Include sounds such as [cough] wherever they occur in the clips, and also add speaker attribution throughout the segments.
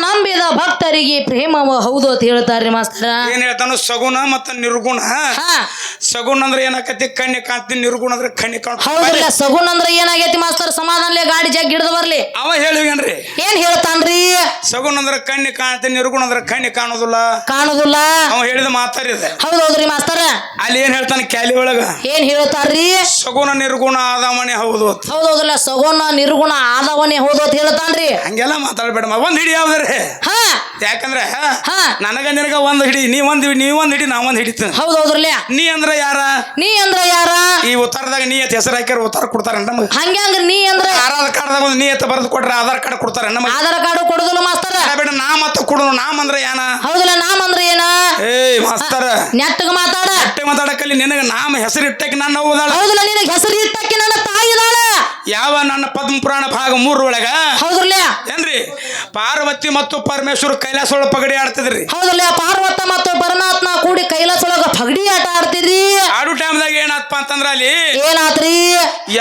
Speaker 1: ನಂಬಿದ ಭಕ್ತರಿಗೆ ಪ್ರೇಮವ ಹೌದು ಅಂತ ಹೇಳ್ತಾರ್ರಿ ಮಾಸ್ತರ.
Speaker 2: ಏನ್ ಹೇಳ್ತಾನು ಸಗುಣ ಮತ್ತ ನಿರ್ಗುಣ.
Speaker 1: ಹಾ.
Speaker 2: ಸಗುಣ ಅಂದ್ರೆ ಏನಾಕತಿ? ಕಣ್ಣಿ ಕಾಣ್ತಿ ನಿರ್ಗುಣ ಅಂದ್ರೆ ಕಣ್ಣಿ
Speaker 1: ಹೌದ್ರಲ್ಲ ಸಗುಣ ಅಂದ್ರ ಏನಾಗೈತಿ ಮಾಸ್ತರ್? ಸಮಾಧಾನ ಗಾಡಿ ಜಗ್ ಹಿಡಿದು ಬರ್ಲಿ.
Speaker 2: ಅವ ಹೇಳಿವೇನ್ರಿ?
Speaker 1: ಏನ್ ಹೇಳ್ತಾನ್ರಿ?
Speaker 2: ಸಗುಣ ಅಂದ್ರೆ ಕಣ್ಣಿ ಕಾಣ್ತಿ ನಿರ್ಗುಣ ಅಂದ್ರೆ ಕಣ್ಣಿ ಕಾಣೋದಿಲ್ಲ.
Speaker 1: ಕಾಣುದಿಲ್ಲ.
Speaker 2: ಅವ ಹೇಳಿದ ಮಾತಾರಿದೆ
Speaker 1: ಹೌದೌದ್ರಿ ಮಾಸ್ತರ?
Speaker 2: ಅಲ್ಲಿ ಏನ್ ಹೇಳ್ತಾನೆ ಕ್ಯಾಲಿ ಒಳಗ?
Speaker 1: ಏನ್ ಹೇಳ್ತಾರ್ರಿ?
Speaker 2: ಸಗುಣ ನಿರ್ಗುಣ ಆದವನೇ ಹೌದು.
Speaker 1: ಹೌದೌದ್ರಲ್ಲ ಸಗುಣ ನಿರ್ಗುಣ ಆದವನೇ ಹೌದು ಅಂತ ಹೇಳ್ತಾನ್ರಿ.
Speaker 2: ಹಂಗೆಲ್ಲ ಮಾತಾಡ್ಬೇಡ ಒಂದ್ ಹಿಡಿ ಯಾವ್ದ್ರಿ?
Speaker 1: ಹಾ.
Speaker 2: ಯಾಕಂದ್ರೆ
Speaker 1: ಹಾ.
Speaker 2: ನನಗ ನಿನಗ ಒಂದ್ ಹಿಡಿ ನೀ ಒಂದ್ ನೀ ಒಂದ್ ಹಿಡಿ ನಾ ಒಂದ್ ಹಿಡಿತ
Speaker 1: ಹೌದ್ ಹೌದ್ರಲ್ಲ?
Speaker 2: ನೀ ಅಂದ್ರ ಯಾರ?
Speaker 1: ನೀ ಅಂದ್ರ ಯಾರ?
Speaker 2: ಈ ಉತ್ತರದಾಗ ನೀ ಎತ್ ಹೆಸರು ಹಾಕ್ಯಾರ ಉತ್ತರ ಕೊಡ್ತಾರ ನಮಗ?
Speaker 1: ಹಂಗ್ಯಾಂಗ ನೀ ಅಂದ್ರ?
Speaker 2: ಆಧಾರ್ ಕಾರ್ಡ್ದಾಗ ಒಂದು ನೀ ಎತ್ತ ಬರೆದು ಕೊಟ್ರ ಆಧಾರ್ ಕಾರ್ಡ್ ಕೊಡ್ತಾರ ನಮಗ?
Speaker 1: ಆಧಾರ್ ಕಾರ್ಡ್ ಕೊಡುದಿಲ್ಲ ಮಾಸ್ತರ.
Speaker 2: ಬೇಡ ನಾ ಮತ್ತ ಕೊಡು ನಾಮ್ ಅಂದ್ರ ಏನ?
Speaker 1: ಹೌದಲ್ಲ ನಾಮ್ ಅಂದ್ರ ಏನ?
Speaker 2: ಏಯ್ ಮಾಸ್ತರ.
Speaker 1: ನೆಟ್ಟಗ ಮಾತಾಡ.
Speaker 2: ನೆಟ್ಟಗ ಮಾತಾಡಕಲ್ಲಿ ನಿನಗ ನಾಮ ಹೆಸರು ಇಟ್ಟಕ್ಕೆ ನನ್ನ ಹೌದಲ್ಲ
Speaker 1: ಹೌದಲ್ಲ ನಿನಗೆ ಹೆಸರು ಇಟ್ಟಕ್ಕೆ ನನ್ನ ತಾಯಿ ಇದಾಳ
Speaker 2: ಯಾವ ನನ್ನ ಪದ್ಮ ಪುರಾಣ ಭಾಗ ಮೂರ್ ಒಳಗ? ಏನ್ರಿ? ಪಾರ್ವತಿ ಮತ್ತು ಪರಮೇಶ್ವರ ಕೈಲಾಸ ಒಳಗ ಪಗಡಿ ಆಡ್ತಿದ್ರಿ.
Speaker 1: ಹೌದಲ್ಲ ಪಾರ್ವತ ಮತ್ತು ಪರಮಾತ್ಮ ಕೂಡಿ ಕೈಲಾಸ ಒಳಗ ಪಗಡಿ ಆಟ ಆಡ್ತಿದ್ರಿ?
Speaker 2: ಆಡು ಟೈಮ್ದಾಗ ಏನಾತ್ಪ ಅಂತಂದ್ರ ಅಲ್ಲಿ?
Speaker 1: ಏನಾತ್ರಿ?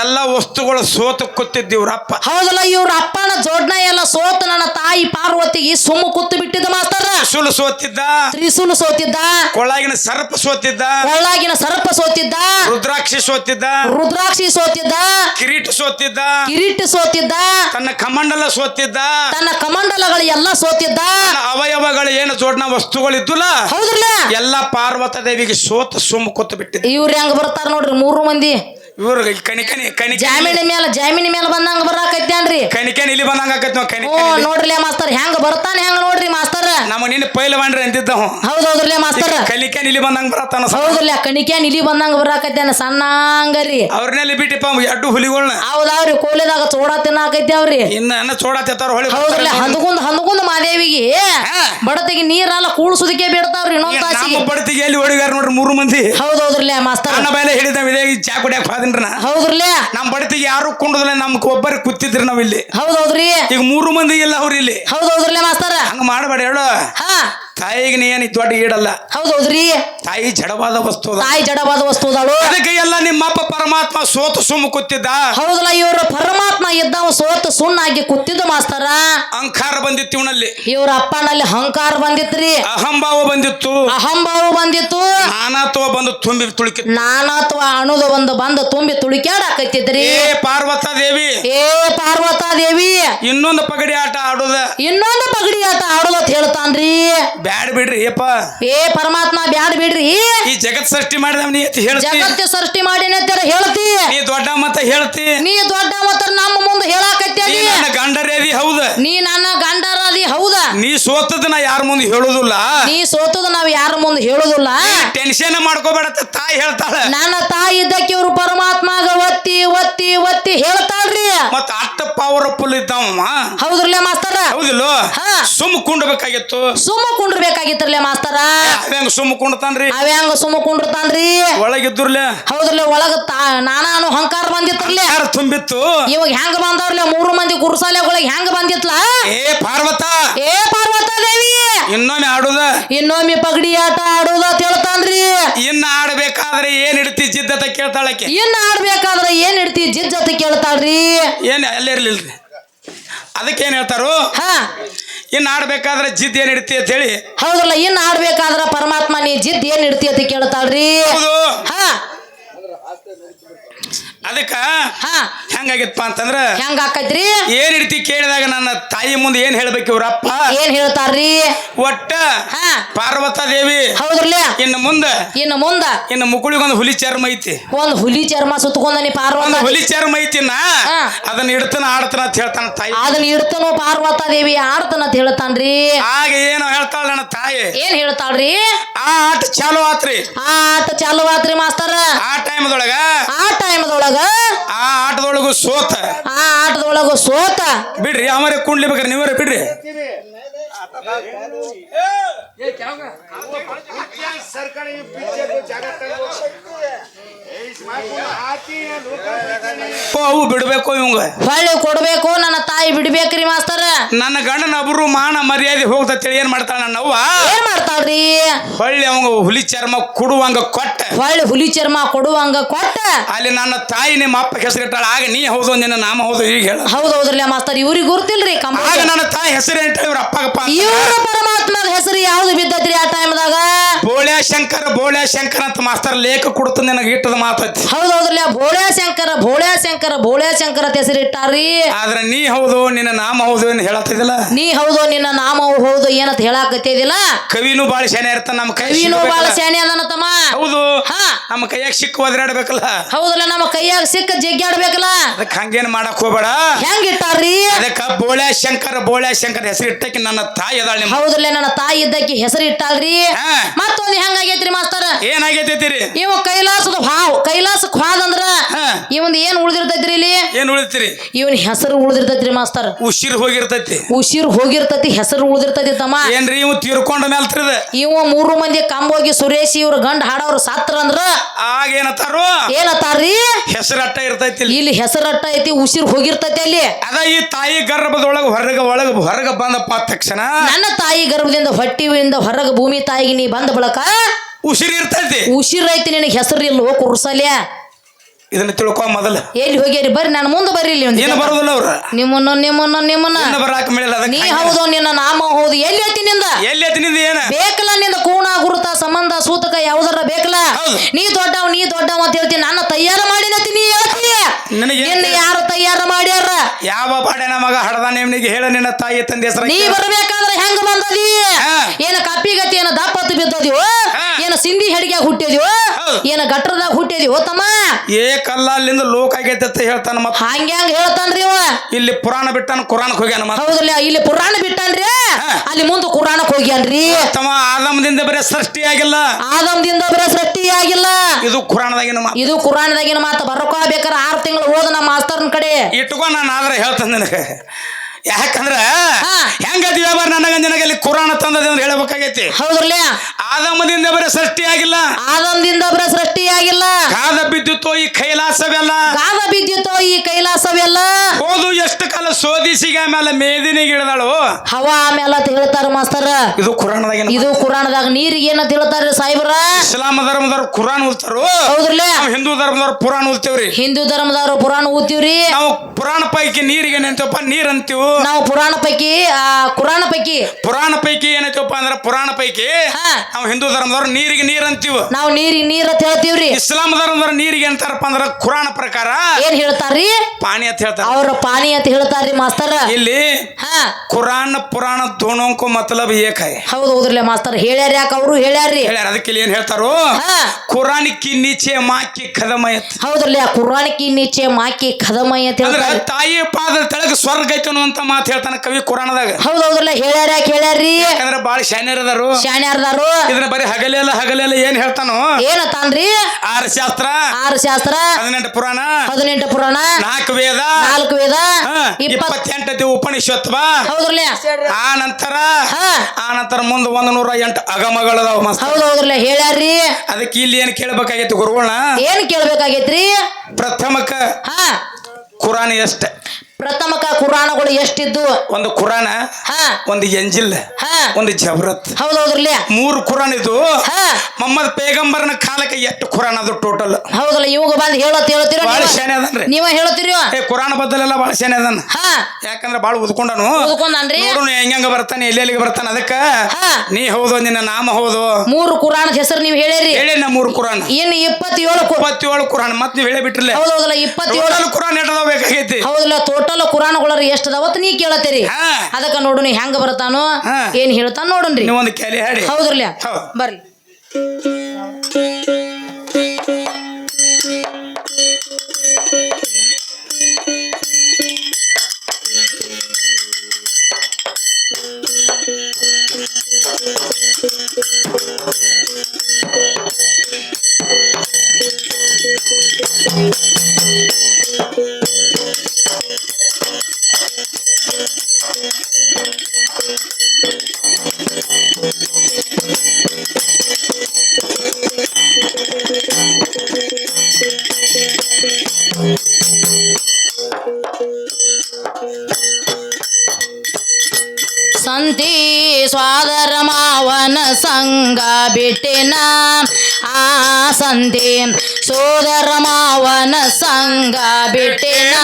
Speaker 2: ಎಲ್ಲ ವಸ್ತುಗಳು ಸೋತು ಕೂತಿದ್ದೀವ್ರಪ್ಪ
Speaker 1: ಹೌದಲ್ಲ ಇವ್ರ ಅಪ್ಪನ ಜೋಡ್ನ ಎಲ್ಲ ಸೋತ ನನ್ನ ತಾಯಿ ಪಾರ್ವತಿಗೆ ಸುಮ್ಮ ಕೂತು ಬಿಟ್ಟಿದ್ದ ಮಾಸ್ತರ
Speaker 2: ಸುಳ್ಳು ಸೋತಿದ್ದ?
Speaker 1: ತ್ರಿಶೂಲು ಸೋತಿದ್ದ?
Speaker 2: ಕೊಳ್ಳಾಗಿನ ಸರ್ಪ ಸೋತಿದ್ದ?
Speaker 1: ಒಳ್ಳಾಗಿನ ಸರ್ಪ ಸೋತಿದ್ದ?
Speaker 2: ರುದ್ರಾಕ್ಷಿ ಸೋತಿದ್ದ?
Speaker 1: ರುದ್ರಾಕ್ಷಿ ಸೋತಿದ್ದ?
Speaker 2: ಕಿರೀಟ ಸೋತಿದ್ದ?
Speaker 1: ಕಿರೀಟ ಸೋತಿದ್ದ?
Speaker 2: ತನ್ನ ಕಮಂಡಲ ಸೋತಿದ್ದ?
Speaker 1: ತನ್ನ ಕಮಂಡಲಗಳು ಎಲ್ಲ ಸೋತಿದ್ದ?
Speaker 2: ಅವಯವಗಳು ಏನು ಜೋಡ್ನ ವಸ್ತುಗಳಿದ್ದುಲ್ಲ?
Speaker 1: ಹೌದ್ರಲ್ಲ?
Speaker 2: ಎಲ್ಲ ಪಾರ್ವತ ದೇವಿಗೆ ಸೋತ ಸುಮ್ಮ ಕೊತ್ತು ಬಿಟ್ಟಿದ್ದ.
Speaker 1: ಇವ್ರ ಹೆಂಗ್ ಬರ್ತಾರ ನೋಡ್ರಿ ಮೂರು ಮಂದಿ.
Speaker 2: ಇವ್ರ ಕಣಿಕನಿ ಕಣಿಕೆ
Speaker 1: ಜಾಮೀನಿ ಮೇಲೆ ಜಾಮೀನಿ ಮೇಲೆ ಬಂದಂಗ ಬರಾಕೈತ್ಯಾನ್ರಿ
Speaker 2: ಕಣಿಕೆನ್ ಇಲ್ಲಿ ಬಂದಂಗ ಆಕೈತಿ ನಾವು
Speaker 1: ಓ
Speaker 2: ಕಣಿಕೆ
Speaker 1: ನೋಡ್ರಿ ಮಾಸ್ತರ್ ಹೆಂಗ ಬರ್ತಾನೆ ಹೆಂಗ್ ನೋಡ್ರಿ ಮಾಸ್ತರ್?
Speaker 2: ನಮ್ಮ ನಿನ್ನ ಪೈಲ ಮಾಡ್ರಿ ಹೌದು
Speaker 1: ಹೌದ್ರಿ ಮಾಸ್ತರ್.
Speaker 2: ಕಲಿಕೆನ್ ಇಲ್ಲಿ ಬಂದಂಗ ಬರತ್ತಾನ
Speaker 1: ಹೌದ್ರಿ ಕಣಿಕೆ ಇಲ್ಲಿ ಬಂದಂಗ ಬರಾಕೈತ್ಯಾನ ಸಣ್ಣಂಗರಿ
Speaker 2: ಅವ್ರನ್ನೆಲ್ಲಿ ಬಿಟ್ಟಿಪ್ಪ ಎರಡು ಹುಲಿಗಳನ್ನ
Speaker 1: ಹೌದವ್ರಿ ಕೋಲಿದಾಗ ಚೋಡ ತಿನ್ನಾಕೈತಿ ಅವ್ರಿ
Speaker 2: ಇನ್ನ ಅನ್ನ ಚೋಡಾತಿರ್ತಾರ ಹೊಳಿ
Speaker 1: ಹೌದ್ರಲ್ಲ ಹಂದಗುಂದ್ ಹಂದಗುಂದ್ ಮಾದೇವಿಗೆ ಬಡತಿಗೆ ನೀರಲ್ಲ ಕೂಡ್ಸುದಕ್ಕೆ ಬಿಡ್ತಾವ್ರಿ ಇನ್ನೊಂದ್
Speaker 2: ಬಡತಿಗೆ ಎಲ್ಲಿ ಹೊಡಿಗಾರ ನೋಡ್ರಿ ಮೂರು ಮಂದಿ.
Speaker 1: ಹೌದೌದ್ರಲ್ಲ ಮಾಸ್ತರ್.
Speaker 2: ನನ್ನ ಬಯಲೆ ಹಿಡಿದ ಚಾ ಕುಡಿಯಾಕ ಹೋದಿನ್ರಿ ನಾ
Speaker 1: ಹೌದ್ರಲ್ಲ
Speaker 2: ನಮ್ಮ ಬಡತಿಗೆ ಯಾರು ಕುಂಡದಿಲ್ಲ ನಮ್ ಒಬ್ಬರು ಕೂತಿದ್ರಿ ನಾವ್ ಇಲ್ಲಿ
Speaker 1: ಹೌದೌದ್ರಿ
Speaker 2: ಈಗ ಮೂರು ಮಂದಿ ಇಲ್ಲ ಅವ್ರು ಇಲ್ಲಿ
Speaker 1: ಹೌದೌದ್ರಲ್ಲ ಮಾಸ್ತರ?
Speaker 2: ಹಂಗ ಮಾಡಬೇಡ ಹೇಳು.
Speaker 1: ಹಾ.
Speaker 2: ತಾಯಿಗೆ ನೀ ಏನ್ ದೊಡ್ಡ ಈಡಲ್ಲ?
Speaker 1: ಹೌದೌದ್ರಿ
Speaker 2: ತಾಯಿ ಜಡವಾದ ವಸ್ತು ಅದ.
Speaker 1: ತಾಯಿ ಜಡವಾದ ವಸ್ತು ಅದಾಳು.
Speaker 2: ಅದಕ್ಕೆ ಎಲ್ಲ ನಿಮ್ಮಪ್ಪ ಪರಮಾತ್ಮ ಸೋತು ಸುಮ್ಮ ಕೂತಿದ್ದ?
Speaker 1: ಹೌದಲ್ಲ ಇವ್ರ ಪರಮಾತ್ಮ ಇದ್ದವ ಸೋತು ಸುಣ್ಣಾಗಿ ಕೂತಿದ್ದ ಮಾಸ್ತರ.
Speaker 2: ಅಂಕಾರ ಬಂದಿತ್ತು ಇವನಲ್ಲಿ.
Speaker 1: ಇವ್ರ ಅಪ್ಪನಲ್ಲಿ ಹಂಕಾರ ಬಂದಿತ್ರಿ.
Speaker 2: ಅಹಂಭಾವ ಬಂದಿತ್ತು.
Speaker 1: ಅಹಂಭಾವ ಬಂದಿತ್ತು.
Speaker 2: ನಾನಾತ್ವ ಬಂದು ತುಂಬಿ ತುಳುಕಿ
Speaker 1: ನಾನಾತ್ವ ಅಣುದ ಒಂದು ಬಂದು ತುಂಬಿ ತುಳಿಕ್ಯಾಡಕತ್ತಿದ್ರಿ.
Speaker 2: ಏ ಪಾರ್ವತ ದೇವಿ
Speaker 1: ಏ ಪಾರ್ವತಾ ದೇವಿ
Speaker 2: ಇನ್ನೊಂದು ಪಗಡಿ ಆಟ ಆಡುದ.
Speaker 1: ಇನ್ನೊಂದು ಪಗಡಿ ಆಟ ಆಡೋದತ್ ಹೇಳ್ತಾನ್ರಿ.
Speaker 2: ಬ್ಯಾಡ್ ಬಿಡ್ರಿ ಏಪ
Speaker 1: ಏ ಪರಮಾತ್ಮ ಬ್ಯಾಡ್ ಬಿಡ್ರಿ.
Speaker 2: ಈ ಜಗತ್ ಸೃಷ್ಟಿ ಮಾಡಿದ ನೀ ಹೇಳ್ತಿ.
Speaker 1: ಜಗತ್ತೆ ಸೃಷ್ಟಿ ಮಾಡಿ ಹೇಳ್ತಿ.
Speaker 2: ನೀ ದೊಡ್ಡ ಮತ ಹೇಳ್ತಿ.
Speaker 1: ನೀ ದೊಡ್ಡ ಮತ್ತ ನಮ್ಮ ಮುಂದೆ
Speaker 2: ನೀ
Speaker 1: ಹೇಳಾಕತ್ತಿ
Speaker 2: ನನ್ನ ಗಂಡರೇದಿ ಹೌದ.
Speaker 1: ನೀ ನನ್ನ ಹೌದಾ?
Speaker 2: ನೀ ಸೋತದ ನಾ ಯಾರ ಮುಂದೆ ಹೇಳುದಿಲ್ಲ.
Speaker 1: ನೀ ಸೋತದ ನಾವ್ ಯಾರ ಮುಂದೆ ಹೇಳುದಿಲ್ಲ?
Speaker 2: ಟೆನ್ಷನ್ ಮಾಡ್ಕೋಬೇಡ ತಾಯಿ ಹೇಳ್ತಾಳ.
Speaker 1: ನನ್ನ ತಾಯಿ ಇದ್ದಕ್ಕೆ ಇವ್ರು ಪರಮಾತ್ಮಾಗ ಒತ್ತಿ ಒತ್ತಿ ಒತ್ತಿ ಹೇಳ್ತಾಳ್ರಿ.
Speaker 2: ಮತ್ತ ಅಟ್ಟ ಪವರ್ಫುಲ್ ಇದ್ದಾವ
Speaker 1: ಹೌದ್ರಲ್ಲ ಮಾಸ್ತರ?
Speaker 2: ಹೌದಿಲ್ಲ?
Speaker 1: ಸುಮ್
Speaker 2: ಸುಮ್ಮ ಕುಂಡ್ಬೇಕಾಗಿತ್ತು
Speaker 1: ಸುಮ್ಮ ಕುಂಡ್ರಬೇಕಾಗಿತ್ರಲ್ಲ ಮಾಸ್ತರ?
Speaker 2: ಅದಂಗ ಸುಮ್ ಕುಂಡ್ತಾನ್ರಿ
Speaker 1: ಅವ್ಯಾಂಗ ಸುಮ್ಮ ಕುಂಡ್ರತಾನ್ರಿ.
Speaker 2: ಒಳಗಿದ್ರಲ್ಲ
Speaker 1: ಹೌದ್ರಲ್ಲ ಒಳಗ ನಾನು ಹಂಕಾರ ಬಂದಿತ್ತರ್ಲೆ
Speaker 2: ಯಾರು ತುಂಬಿತ್ತು.
Speaker 1: ಇವಾಗ ಹೆಂಗ್ ಬಂದವ್ರಲ್ಲ? ಮೂರು ಮಂದಿ ಗುರುಸಾಲೆ ಗುರುಸಾಲೆಗಳಿಗೆ ಹೆಂಗ್ ಬಂದಿತ್ಲ?
Speaker 2: ಏ ಪಾರ್ವತ
Speaker 1: ಏ ಪಾರ್ವತ ದೇವಿ!
Speaker 2: ಇನ್ನೊಮ್ಮೆ ಆಡುದ?
Speaker 1: ಇನ್ನೊಮ್ಮೆ ಪಗಡಿ ಆಟ ಆಡುದ ಅಂತ ಹೇಳ್ತಾನ್ರಿ.
Speaker 2: ಇನ್ನ ಆಡ್ಬೇಕಾದ್ರೆ ಏನ್ ಇಡ್ತಿ ಜಿದ್ದತ ಕೇಳ್ತಾಳಕ್ಕೆ
Speaker 1: ಇನ್ನ ಆಡ್ಬೇಕಾದ್ರೆ ಏನ್ ಇಡ್ತಿ ಜಿಜ್ಜತ್ ಕೇಳ್ತಾಳ್ರಿ.
Speaker 2: ಏನ್ ಅಲ್ಲಿರ್ಲಿಲ್ರಿ ಅದಕ್ಕೆ ಏನ್ ಹೇಳ್ತಾರು?
Speaker 1: ಹಾ.
Speaker 2: ಇನ್ನ ಆಡ್ಬೇಕಾದ್ರೆ ಜಿದ್ ಏನ್ ಇಡ್ತಿ ಅಂತ ಹೇಳಿ.
Speaker 1: ಹೌದಲ್ಲ ಇನ್ನ ಆಡ್ಬೇಕಾದ್ರ ಪರಮಾತ್ಮ ನೀ ಜಿದ್ ಏನ್ ಇಡ್ತಿ ಅಂತ ಕೇಳ್ತಾಳ್ರಿ.
Speaker 2: ಹೌದು.
Speaker 1: ಹಾ.
Speaker 2: ಅದಕ್ಕ
Speaker 1: ಹಾ.
Speaker 2: ಹೆಂಗಾಗಿತ್ತಪ್ಪ ಅಂತಂದ್ರ
Speaker 1: ಹೆಂಗ ಆಕೈತ್ರಿ
Speaker 2: ಏನ್ ಇಡ್ತಿ ಕೇಳಿದಾಗ ನನ್ನ ತಾಯಿ ಮುಂದೆ ಏನ್ ಹೇಳ್ಬೇಕು ಇವ್ರಪ್ಪ?
Speaker 1: ಏನ್ ಹೇಳ್ತಾರ್ರಿ?
Speaker 2: ಒಟ್ಟ
Speaker 1: ಹಾ.
Speaker 2: ಪಾರ್ವತ ದೇವಿ
Speaker 1: ಹೌದ್ರಲ್ಲ
Speaker 2: ಇನ್ನು ಮುಂದ
Speaker 1: ಇನ್ನು ಮುಂದ?
Speaker 2: ಇನ್ನು ಮುಕುಳಿಗೊಂದು ಹುಲಿ ಚರ್ಮ ಐತಿ.
Speaker 1: ಒಂದ್ ಹುಲಿ ಚರ್ಮ ಸುತ್ತಕೊಂಡನಿ ಪಾರ್ವತ.
Speaker 2: ಹುಲಿ ಚರ್ಮ ಐತಿ
Speaker 1: ನಾ
Speaker 2: ಅದನ್ನ ಇಡ್ತನ ಆಡ್ತನ ಅಂತ ಹೇಳ್ತಾನ ತಾಯಿ.
Speaker 1: ಅದನ್ನ ಇಡ್ತನೋ ಪಾರ್ವತ ದೇವಿ ಆಡ್ತನ ಅಂತ ಹೇಳ್ತಾನ್ರಿ.
Speaker 2: ಆಗ ಏನು ಹೇಳ್ತಾಳ ನನ್ನ ತಾಯಿ.
Speaker 1: ಏನ್ ಹೇಳ್ತಾಳ್ರಿ?
Speaker 2: ಆ ಆಟ ಚಾಲು ಆತ್ರಿ.
Speaker 1: ಆ ಆಟ ಚಾಲು ಆತ್ರಿ ಮಾಸ್ತರ.
Speaker 2: ಆ ಟೈಮ್ದೊಳಗ
Speaker 1: ಆ ಟೈಮ್ದೊಳಗ
Speaker 2: ಆ ಆಟದೊಳಗು ಸೋತ.
Speaker 1: ಆ ಆಟದೊಳಗು ಸೋತ.
Speaker 2: ಬಿಡ್ರಿ ಅವರೇ ಕುಂಡ್ಲಿ ಬೇಕಾರೆ ನೀವರೇ ಬಿಡ್ರಿ. ಅವು ಬಿಡ್ಬೇಕು ಇವಂಗ.
Speaker 1: ಹೊಳ್ಳಿ ಕೊಡ್ಬೇಕು ನನ್ನ ತಾಯಿ ಬಿಡ್ಬೇಕ್ರಿ ಮಾಸ್ತರ.
Speaker 2: ನನ್ನ ಗಂಡನ ಒಬ್ರು ಮಾನ ಮರ್ಯಾದೆ ಹೋಗ್ತೇಳಿ ಏನ್ ಮಾಡ್ತಾಳ ನನ್ನ ಅವ್ವ?
Speaker 1: ಏನ್ ಮಾಡ್ತಾವ್ರಿ
Speaker 2: ಹೊಳ್ಳಿ ಅವಂಗ ಹುಲಿ ಚರ್ಮ ಕೊಡುವಂಗ ಕೊಟ್ಟ.
Speaker 1: ಹೊಳ್ಳಿ ಹುಲಿ ಚರ್ಮ ಕೊಡುವಂಗ ಕೊಟ್ಟ.
Speaker 2: ಅಲ್ಲಿ ನನ್ನ ತಾಯಿ ನಿಮ್ಮ ಅಪ್ಪ ಹೆಸರಿಟ್ಟಾಳ ಆಗ ನೀ ಹೌದು ನಿನ್ನ ನಾಮ ಹೌದು ಈಗ ಹೇಳ.
Speaker 1: ಹೌದೌದ್ರಲ್ಲ ಮಾಸ್ತರ್ ಇವ್ರಿಗೆ ಗುರ್ತಿಲ್ರಿ
Speaker 2: ಆಗ ನನ್ನ ತಾಯಿ ಹೆಸರೇನಿಟ್ಟ ಇವ್ರ ಅಪ್ಪಗಪ್ಪ
Speaker 1: ಇವ್ರ ಪರಮಾತ್ಮನ ಹೆಸರು ಯಾವ್ದು ಬಿದ್ದತ್ರಿ ಆ ಟೈಮ್ದಾಗ
Speaker 2: ಬೋಳ್ಯಾ ಶಂಕರ ಬೋಳ್ಯಾ ಶಂಕರ ಅಂತ ಮಾಸ್ತರ್ ಲೇಖ ಕೊಡ್ತ ನಿನಗೆ ಇಟ್ಟದ ಮಾತೈತಿ
Speaker 1: ಹೌದೌದ್ರಲ್ಲ ಭೋಳ್ಯಾ ಶಂಕರ ಭೋಳ್ಯಾ ಶಂಕರ ಭೋಳ್ಯಾ ಶಂಕರ ಅಂತ ಹೆಸರು ಇಟ್ಟಾರ್ರಿ?
Speaker 2: ಆದ್ರೆ ನೀ ಹೌದು ನಿನ್ನ ನಾಮ ಹೌದು ಏನು ಹೇಳತ್ತಿದಿಲ್ಲ
Speaker 1: ನೀ ಹೌದು ನಿನ್ನ ನಾಮ ಹೌದು ಏನಂತ ಹೇಳಾಕತ್ತಿದಿಲ್ಲ
Speaker 2: ಕವಿನೂ ಬಾಳ ಶಾನೆ ಇರ್ತಾನ ನಮ್ಮ ಕೈ
Speaker 1: ಕವಿನೂ ಬಾಳ
Speaker 2: ಸಿಗ್ಬೇಕಲ್ಲ.
Speaker 1: ಶಾನೆ ಅದನ್ನ ತಮ್ಮ.
Speaker 2: ಹೌದು
Speaker 1: ಹಾ.
Speaker 2: ನಮ್ಮ ಕೈಯಾಗ ಸಿಕ್ಕ ಒದರಾಡ್ಬೇಕಲ್ಲ.
Speaker 1: ಹೌದಲ್ಲ ನಮ್ಮ ಕೈಯಾಗ ಸಿಕ್ಕ ಜಗ್ಗಾಡ್ಬೇಕಲ್ಲ
Speaker 2: ಅದಕ್ಕೆ ಹಂಗೇನ್ ಮಾಡಕ್ ಹೋಗ್ಬೇಡ.
Speaker 1: ಹೆಂಗ್ ಇಟ್ಟಾರ್ರಿ?
Speaker 2: ಅದಕ್ಕ ಬೋಳ್ಯಾ ಶಂಕರ ಬೋಳ್ಯಾ ಶಂಕರ ಹೆಸರು ಇಟ್ಟಕ್ಕೆ ನನ್ನ ತಾಯಿ ಅದಾಳ ನಿಮ್ಮ
Speaker 1: ಹೌದ್ರಲ್ಲೇ ನನ್ನ ತಾಯಿ ಇದ್ದಕ್ಕೆ ಹೆಸರು ಇಟ್ಟಾಳ್ರಿ.
Speaker 2: ಹಾ.
Speaker 1: ಮತ್ತೊಂದು ಹೆಂಗಾಗೈತ್ರಿ ಮಾಸ್ತರ?
Speaker 2: ಏನಾಗೈತೈತಿರಿ?
Speaker 1: ಇವ ಕೈಲಾಸದ ಹಾವ್ ಕೈಲಾಸಕ್ ಹಾದ್ ಅಂದ್ರ
Speaker 2: ಹಾ.
Speaker 1: ಇವಂದ್ ಏನ್ ಉಳ್ದಿರ್ತೈತ್ರಿ ಇಲ್ಲಿ?
Speaker 2: ಏನ್ ಉಳಿತೀರಿ
Speaker 1: ಇವನ್ ಹೆಸರು ಉಳ್ದಿರ್ತೈತ್ರಿ ಮಾಸ್ತರ್.
Speaker 2: ಉಸಿರು ಹೋಗಿರ್ತೈತಿ.
Speaker 1: ಉಸಿರು ಹೋಗಿರ್ತೈತಿ ಹೆಸರು ಉಳ್ದಿರ್ತೈತಿ ತಮ್ಮ.
Speaker 2: ಏನ್ರಿ ಇವ್ ತೀರ್ಕೊಂಡ ಮೇಲ್ತ್ರಿದ
Speaker 1: ಇವ ಮೂರು ಮಂದಿ ಕಂಬೋಗಿ ಸುರೇಶ್ ಇವ್ರ ಗಂಡ ಹಾಡೋರು ಸಾತ್ರ ಅಂದ್ರ
Speaker 2: ಆಗ ಏನತ್ತಾರು?
Speaker 1: ಏನತ್ತಾರ್ರಿ?
Speaker 2: ಹೆಸರು ಅಟ್ಟ ಇರ್ತೈತಿ ಇಲ್ಲಿ.
Speaker 1: ಇಲ್ಲಿ ಹೆಸರಟ್ಟ ಐತಿ ಉಸಿರು ಹೋಗಿರ್ತೈತಿ ಅಲ್ಲಿ.
Speaker 2: ಅದ ಈ ತಾಯಿ ಗರ್ಭದೊಳಗ ಹೊರಗ ಒಳಗ ಹೊರಗ ಬಂದಪ್ಪ ತಕ್ಷಣ
Speaker 1: ನನ್ನ ತಾಯಿ ಗರ್ಭದಿಂದ ಹೊಟ್ಟಿವಿಂದ ಹೊರಗ ಭೂಮಿ ತಾಯಿಗೆ ನೀ ಬಂದ ಬಳಕ
Speaker 2: ಉಸಿರಿ ಇರ್ತೈತಿ.
Speaker 1: ಉಸಿರೈತಿ ಐತಿ ನಿನಗೆ ಹೆಸರು ಇಲ್ಲ ಕುರ್ಸಲ್ಯ.
Speaker 2: ಇದನ್ನ ತಿಳ್ಕೊ ಮೊದಲ.
Speaker 1: ಎಲ್ಲಿ ಹೋಗ್ಯಾರಿ? ಬರ್ರಿ ನಾನು ಮುಂದೆ ಬರ್ರಿ ಇಲ್ಲಿ ಒಂದು
Speaker 2: ಏನು ಬರೋದಿಲ್ಲ ಅವ್ರ?
Speaker 1: ನಿಮ್ಮನ್ನ ನಿಮ್ಮನ್ನ ನಿಮ್ಮನ್ನ.
Speaker 2: ಬರಾಕ ಮೇಲಿಲ್ಲ
Speaker 1: ನೀ ಹೌದು ನಿನ್ನ ನಾಮ ಹೌದು. ಎಲ್ಲಿ ಐತಿ ನಿಂದ?
Speaker 2: ಎಲ್ಲಿ ಐತಿ ನಿಂದ ಏನ?
Speaker 1: ಬೇಕಲ್ಲ ನಿಂದ ಕೂಣ ಗುರುತ ಸಂಬಂಧ ಸೂತಕ ಯಾವ್ದಾರ ಬೇಕಲ್ಲ? ನೀ ದೊಡ್ಡವ ನೀ ದೊಡ್ಡವ ಅಂತ ಹೇಳ್ತೀನಿ ನನ್ನ ತಯಾರ ಮಾಡಿನತಿ ನೀ ಹೇಳ್ತೀನಿ ನಿನ್ನ
Speaker 2: ಯಾವ ಬಾಡ್ಯಾನ ಮಗ ಹಡದ ನಿಮ್ನಿಗೆ ಹೇಳ ನಿನ್ನ ತಾಯಿ ತಂದೆ ಹೆಸರು
Speaker 1: ನೀ ಬರ್ಬೇಕಾದ್ರೆ ಹೆಂಗ ಬಂದದಿ? ಏನ ಕಾಪಿ ಗತಿ ಏನ ದಪ್ಪತ್ತು ಬಿದ್ದದಿವೋ
Speaker 2: ಹಾ.
Speaker 1: ಏನ ಸಿಂಧಿ ಹೆಡಿಗೆ ಹುಟ್ಟಿದ್ಯೋ. ಏನ ಗಟ್ರದಾಗ ಹುಟ್ಟಿದ್ಯೋ ತಮ್ಮ?
Speaker 2: ಏ ಕಲ್ಲ ಅಲ್ಲಿಂದ ಲೋಕ ಆಗೈತೆ ಅಂತ ಹೇಳ್ತಾನ ಮತ್ತೆ.
Speaker 1: ಹಂಗ ಹೆಂಗ ಹೇಳ್ತಾನ್ರಿ ಇವ.
Speaker 2: ಇಲ್ಲಿ ಪುರಾಣ ಬಿಟ್ಟಾನ ಕುರಾನ್ ಹೋಗ್ಯಾನ ಮತ್ತ.
Speaker 1: ಹೌದಲ್ಲ ಇಲ್ಲಿ ಪುರಾಣ ಬಿಟ್ಟಾನ್ರಿ. [laughs] ಅಲ್ಲಿ ಮುಂದೆ ಕುರಾಣಕ್ ಹೋಗ್ಯಾನ್ರಿ.
Speaker 2: ತಮ್ಮ ಆದಮದಿಂದ ಬರೀ ಸೃಷ್ಟಿ ಆಗಿಲ್ಲ.
Speaker 1: ಆದಮದಿಂದ ಬರೇ ಸೃಷ್ಟಿ ಆಗಿಲ್ಲ.
Speaker 2: ಇದು ಕುರಾಣದಾಗಿನ ಮಾತು.
Speaker 1: ಇದು ಕುರಾಣದಾಗಿನ ಮಾತು. ಬರ್ಕೋಬೇಕಾರ ಆರು ತಿಂಗಳು ಹೋದ ನಮ್ಮ ಮಾಸ್ತರ್ನ ಕಡೆ.
Speaker 2: ಇಟ್ಕೊ ನಾನು ಆದ್ರೆ ಹೇಳ್ತೇನೆ ನಿನಗೆ. ಯಾಕಂದ್ರ. ಹೆಂಗದಿ ವ್ಯವಹಾರ ನನಗ ನಿನಗೆ ಅಲ್ಲಿ ಕುರಾಣ ತಂದದ ಅಂತ ಹೇಳ್ಬೇಕಾಗೈತಿ.
Speaker 1: ಹೌದ್ರಲ್ಲ
Speaker 2: ಆದಮದಿಂದ ಬರೀ ಸೃಷ್ಟಿಯಾಗಿಲ್ಲ
Speaker 1: ಆದಮದಿಂದ ಬರ ಸೃಷ್ಟಿ ಆಗಿಲ್ಲ.
Speaker 2: ಕಾದ ಬಿದ್ದಿತ್ತು ಈ ಕೈಲಾಸವೆಲ್ಲ.
Speaker 1: ಕಾದ ಬಿದ್ದಿತ್ತು ಈ ಕೈಲಾಸವೆಲ್ಲ.
Speaker 2: ಓದು ಎಷ್ಟು ಕಾಲ ಸೋದಿಸಿಗ ಆಮೇಲೆ ಮೇದಿನಿಗೆ ಗಿಡದಾಳು
Speaker 1: ಹವಾ ಆಮೇಲೆ ಅಂತ ಹೇಳ್ತಾರ ಮಾಸ್ತರ.
Speaker 2: ಇದು ಕುರಾಣದಾಗ
Speaker 1: ಇದು ಕುರಾಣದಾಗ ನೀರಿಗೆ ಏನಂತ ಹೇಳ್ತಾರ ಸಾಹೇಬ್ರ?
Speaker 2: ಇಸ್ಲಾಂ ಧರ್ಮದವ್ರು ಕುರಾನ್ ಓದ್ತಾರು
Speaker 1: ಹೌದ್ರಲ್ಲ?
Speaker 2: ನಾವು ಹಿಂದೂ ಧರ್ಮದವ್ರು ಪುರಾಣ ಓದ್ತೇವ್ರಿ
Speaker 1: ಹಿಂದೂ ಧರ್ಮದವ್ರು ಪುರಾಣ ಓದ್ತೀವ್ರಿ
Speaker 2: ನಾವು ಪುರಾಣ ಪೈಕಿ ನೀರಿಗೆ ಏನಂತೀವಪ್ಪ ನೀರ್ ಅಂತೀವು
Speaker 1: ನಾವು ಪುರಾಣ ಪೈಕಿ ಆ ಕುರಾನ ಪೈಕಿ.
Speaker 2: ಪುರಾಣ ಪೈಕಿ ಏನಂತೀವಪ್ಪ ಅಂದ್ರೆ ಪುರಾಣ ಪೈಕಿ
Speaker 1: ಹಾ.
Speaker 2: ನಾವು ಹಿಂದೂ ಧರ್ಮದವ್ರು ನೀರಿಗೆ ನೀರ್ ಅಂತೀವಿ.
Speaker 1: ನಾವು ನೀರಿಗೆ ನೀರ್ ಅಂತ ಹೇಳ್ತೀವ್ರಿ.
Speaker 2: ಇಸ್ಲಾಂ ಧರ್ಮದವ್ರು ನೀರಿಗೆ ಅಂತಾರಪ್ಪ ಅಂದ್ರೆ ಕುರಾಣ ಪ್ರಕಾರ.
Speaker 1: ಏನ್ ಹೇಳ್ತಾರ್ರಿ?
Speaker 2: ಪಾನಿ ಅಂತ ಹೇಳ್ತಾರ.
Speaker 1: ಅವ್ರ ಪಾನಿ ಅಂತ ಹೇಳ್ತಾರ್ರಿ ಮಾಸ್ತರ.
Speaker 2: ಇಲ್ಲಿ
Speaker 1: ಹಾ.
Speaker 2: ಕುರಾನ್ ಪುರಾಣ ದೋಣೋಂಕು ಮತಲಬ್ ಏಕ. ಹೈ
Speaker 1: ಹೌದು ಹೌದ್ರಲ್ಲ ಮಾಸ್ತರ್. ಹೇಳ್ಯಾರ ಯಾಕ ಅವರು ಹೇಳ್ಯಾರ್ರಿ?
Speaker 2: ಹೇಳ್ಯಾರ ಅದಕ್ಕೆ ಇಲ್ಲಿ ಏನ್ ಹೇಳ್ತಾರೋ? ಕುರಾನ್ ಕಿ ನೀಚೆ ಮಾಕಿ ಕದಮಯತ್
Speaker 1: ಹೌದ್ರಲ್ಲ ಕುರಾನಕಿ ನೀಚೆ ಮಾಕಿ ಖದಮಯ ಅಂತ ಹೇಳ್ತಾರೆ
Speaker 2: ತಾಯಿ ಪಾದ ತೆಳಗ ಸ್ವರ್ಗ ಐತೆ ಅಂತ ಮಾತು ಹೇಳ್ತಾನೆ ಕವಿ ಕುರಾನದಾಗ.
Speaker 1: ಹೌದ್ ಹೌದ್ರಲ್ಲ ಹೇಳ್ಯಾರ ಯಾಕೆ ಹೇಳ್ಯಾರ್ರಿ?
Speaker 2: ಯಾಕಂದ್ರೆ ಬಾಳ ಶಾನ್ಯರದಾರು
Speaker 1: ಶಾಣ್ಯಾರ್ದಾರು.
Speaker 2: ಇದನ್ನ ಬರಿ ಹಗಲೆಲ್ಲ ಹಗಲೆಲ್ಲ ಏನ್ ಹೇಳ್ತಾನೋ?
Speaker 1: ತಾನ್ರಿ
Speaker 2: ಆರು ಶಾಸ್ತ್ರ.
Speaker 1: ಆರು ಶಾಸ್ತ್ರ.
Speaker 2: ಹದಿನೆಂಟು ಪುರಾಣ.
Speaker 1: ಹದಿನೆಂಟು ಪುರಾಣ.
Speaker 2: ನಾಲ್ಕು ವೇದ.
Speaker 1: ನಾಲ್ಕು ವೇದ.
Speaker 2: ಹಾ,
Speaker 1: ಇಪ್ಪತ್
Speaker 2: ಇಪ್ಪತ್ತೆಂಟು ಉಪನಿಷತ್ವ.
Speaker 1: ಹೌದ್ರಲ್ಲ?
Speaker 2: ಆ ನಂತರ ಆ ನಂತರ ಮುಂದೆ ಒಂದ್ ನೂರ ಎಂಟು ಅಗಮಗಳದಾವ ಮಸ್ತ್
Speaker 1: ಹೌದು ಹೌದ್ರಲ್ಲ ಹೇಳ್ಯಾರ್ರಿ.
Speaker 2: ಅದಕ್ಕೆ ಇಲ್ಲಿ ಏನ್ ಕೇಳ್ಬೇಕಾಗೈತಿ ಗುರುಗಳನ್ನ
Speaker 1: ಏನ್ ಕೇಳ್ಬೇಕಾಗೈತ್ರಿ?
Speaker 2: ಪ್ರಥಮಕ
Speaker 1: ಕುರಾನಿ
Speaker 2: ಕುರಾನ್ ಎಷ್ಟ?
Speaker 1: ಪ್ರಥಮಕ ಕುರಾಣಗಳು ಎಷ್ಟಿದ್ದು?
Speaker 2: ಒಂದು ಕುರಾಣ
Speaker 1: ಹಾ.
Speaker 2: ಒಂದು ಎಂಜಿಲ್
Speaker 1: ಹಾ.
Speaker 2: ಒಂದು ಜಬರತ್.
Speaker 1: ಹೌದ್ ಹೌದ್ರಲ್ಲ
Speaker 2: ಮೂರು ಕುರಾನ್ ಇದು.
Speaker 1: ಹಾ.
Speaker 2: ಮೊಹಮ್ಮದ್ ಪೇಗಂಬರ್ನ ಕಾಲಕ್ಕೆ ಎಷ್ಟು ಕುರಾನ್ ಅದು ಟೋಟಲ್
Speaker 1: ಹೌದಲ್ಲ ಇವಾಗ ಬಂದು ಹೇಳತ್ ಹೇಳ್ತೀರ
Speaker 2: ಬಾಳ ಶಾನೆ ಅದನ್ರಿ.
Speaker 1: ನೀವ ಹೇಳ್ತೀರಿ
Speaker 2: ಏ ಕುರಾನ್ ಬದಲೆಲ್ಲ ಬಾಳ ಶಾನೆ ಅದನ್ನ
Speaker 1: ಹಾ.
Speaker 2: ಯಾಕಂದ್ರೆ ಬಾಳ ಉದ್ಕೊಂಡನು
Speaker 1: ಓದ್ಕೊಂಡನ್ರಿ?
Speaker 2: ನೋಡು ಹೆಂಗ ಬರ್ತಾನೆ ಎಲ್ಲೆಲ್ಲಿಗೆ ಬರ್ತಾನೆ ಅದಕ್ಕ?
Speaker 1: ಹಾ.
Speaker 2: ನೀ ಹೌದು ನಿನ್ನ ನಾಮ ಹೌದು.
Speaker 1: ಮೂರು ಕುರಾನ್ ಹೆಸರು ನೀವು ಹೇಳಿರಿ.
Speaker 2: ಹೇಳಿ ನಾ ಮೂರು ಕುರಾನ್.
Speaker 1: ಏನು ಇಪ್ಪತ್ತೇಳು
Speaker 2: ಇಪ್ಪತ್ತೇಳು ಕುರಾನ್ ಮತ್ತೆ ನೀವು ಹೇಳಿ ಬಿಟ್ಟಿರಲಿ
Speaker 1: ಹೌದ್ ಹೌದಲ್ಲ ಇಪ್ಪತ್ತೇಳು
Speaker 2: ಕುರಾಣ ಕುರಾನ್ ಎಟ್ಟದ ಬೇಕಾಗೈತಿ?
Speaker 1: ಹೌದಲ್ಲ ಟೋಟಲ್ ಕುರಾನ್ಗಳರ ಎಷ್ಟು ಅದಾವತ್ ನೀ ಕೇಳತ್ತೀರಿ ಅದಕ್ಕ ನೋಡು ನೀ ಹೆಂಗ ಬರ್ತಾನೋ. ಏನ್ ಹೇಳ್ತಾನ ನೋಡನ್ರಿ.
Speaker 2: ನೀವೊಂದು ಕ್ಯಾಲಿ ಹಾಡಿ
Speaker 1: ಹೌದ್ರಲ್ಲ
Speaker 2: ಹೌದ್.
Speaker 1: ಬರ್ಲಿ ಶಾಂತಿ ಸ್ವಾದರ ಮಾವನ ಸಂಗ ಬಿಟ್ಟಿನ ಆ ಸಂಧಿ ಸೋದರ ಮಾವನ ಸಂಗ ಬಿಟ್ಟಿನ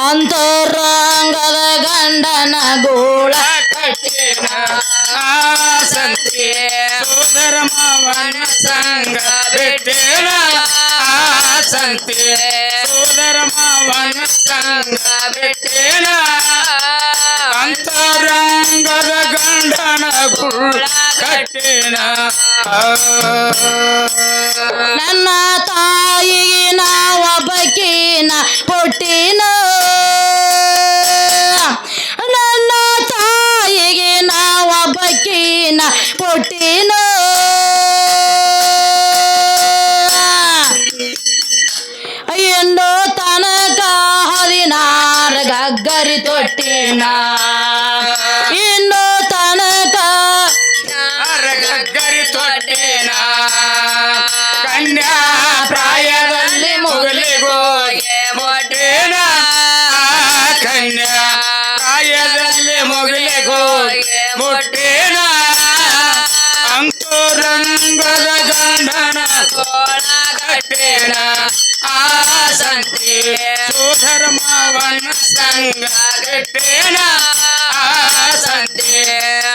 Speaker 1: ಅಂತರಂಗದ ಗಂಡನ ಗೋಳ
Speaker 2: ಕಟ್ಟಿನ ಆ ಸಂಧಿ ಸೋದರ ಮಾವನ ಸಂಗ ಬಿಟ್ಟಿನ
Speaker 3: ಆ ಸಂಧಿ
Speaker 2: ಸೋದರ ಮಾವನ ಸಂಗ ಬಿಟ್ಟಿನ
Speaker 1: ನನ್ನ ತಾಯಿಗೆ ನಾವೊಬ್ಬಕಿನ ಪುಟ್ಟಿನ. ನನ್ನ ತಾಯಿಗೆ ನಾವೊಬ್ಬಕಿನ ಪುಟ್ಟಿನ. ಎಂದೋ ತನಕ ಹದಿನಾರು ಗಗ್ಗರಿ ತೊಟ್ಟಿನ
Speaker 2: ಮುಗಲಿಗೋಗೆ ಮೊಟ್ಟೇನ ಅಂತರಂಗದ ಗಂಡನ ಕಟ್ಟೇನ ಆ ಸಂತಿ ಸುಧರ್ಮವನ್ನ ಸಂಗ ಕಟ್ಟೇನ ಆ ಸಂತಿ